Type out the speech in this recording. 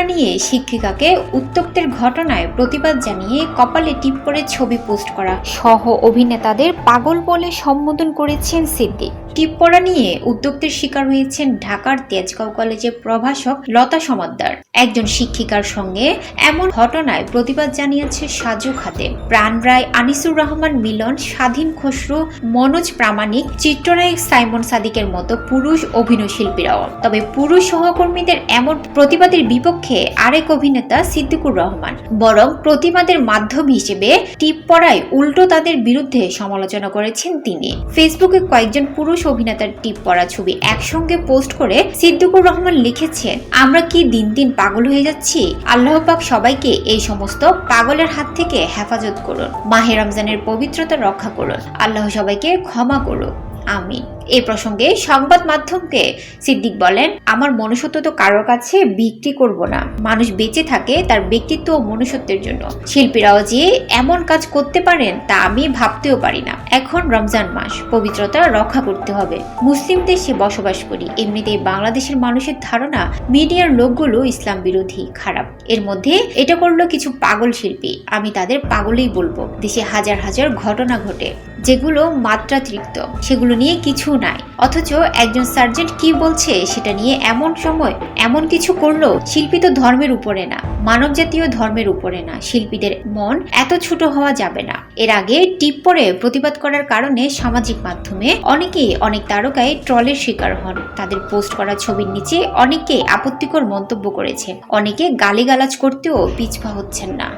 পড়া নিয়ে শিক্ষিকাকে উত্তক্তের ঘটনায় প্রতিবাদ জানিয়ে কপালে টিপ করে ছবি পোস্ট করা। সহ অভিনেতাদের পাগল বলে সম্বোধন করেছেন সিদ্দিক। টিপ পড়া নিয়ে উদ্যোক্তের শিকার হয়েছেন ঢাকার তেজগাঁও কলেজের প্রভাষক লতা সমাদ্দার। একজন শিক্ষিকার সঙ্গে এমন ঘটনায় প্রতিবাদ জানিয়েছে সাজু খাতে। প্রাণ রায় আনিসুর রহমান মিলন, স্বাধীন খসরু, মনোজ প্রামাণিক, চিত্রনায়ক সাইমন সাদিকের মতো পুরুষ অভিনয় শিল্পীরাও তবে পুরুষ সহকর্মীদের এমন প্রতিবাদের বিপক্ষে আরেক অভিনেতা সিদ্দিকুর রহমান। বরং প্রতিবাদের মাধ্যম হিসেবে টিপ পড়ায় উল্টো তাদের বিরুদ্ধে সমালোচনা করেছেন তিনি। ফেসবুকে কয়েকজন পুরুষ অভিনেতার টিপ পড়া ছবি একসঙ্গে পোস্ট করে সিদ্দিকুর রহমান লিখেছেন, আমরা কি দিন দিন পাগল হয়ে যাচ্ছি? আল্লাহ পাক সবাইকে এই সমস্ত পাগলের হাত থেকে হেফাজত করুন। মাহে রমজানের পবিত্রতা রক্ষা করুন। আল্লাহ সবাইকে ক্ষমা করুন আমিন। এই প্রসঙ্গে সংবাদ মাধ্যমকে সিদ্দিক বলেন, আমার মনুষ্যত্ব তো কারোর কাছে বিক্রি করব না। মানুষ বেঁচে থাকে তার ব্যক্তিত্ব ও মনুষ্যত্বের জন্য। শিল্পীরাও যে এমন কাজ করতে পারেন তা আমি ভাবতেও পারি না। এখন রমজান মাস, পবিত্রতা রক্ষা করতে হবে। মুসলিম দেশে বসবাস করি। এমনিতেই বাংলাদেশের মানুষের ধারণা, মিডিয়ার লোকগুলো ইসলাম বিরোধী, খারাপ। এর মধ্যে এটা করল কিছু পাগল শিল্পী। আমি তাদের পাগলই বলব। দেশে হাজার হাজার ঘটনা ঘটে, যেগুলো মাত্রাতিরিক্ত। সেগুলো নিয়ে কিছু নাই। অথচ একজন সার্জেন্ট কি বলছে সেটা নিয়ে এমন সময় এমন কিছু করল শিল্পী তো ধর্মের উপরে না মানব জাতীয় ধর্মের উপরে না। শিল্পীদের মন এত ছোট হওয়া যাবে না। এর আগে টিপ পরে প্রতিবাদ করার কারণে সামাজিক মাধ্যমে অনেকেই অনেক তারকায় ট্রলের শিকার হন। তাদের পোস্ট করা ছবির নিচে অনেকে আপত্তিকর মন্তব্য করেছে। অনেকে গালিগালাজ করতেও পিছপা হচ্ছেন না।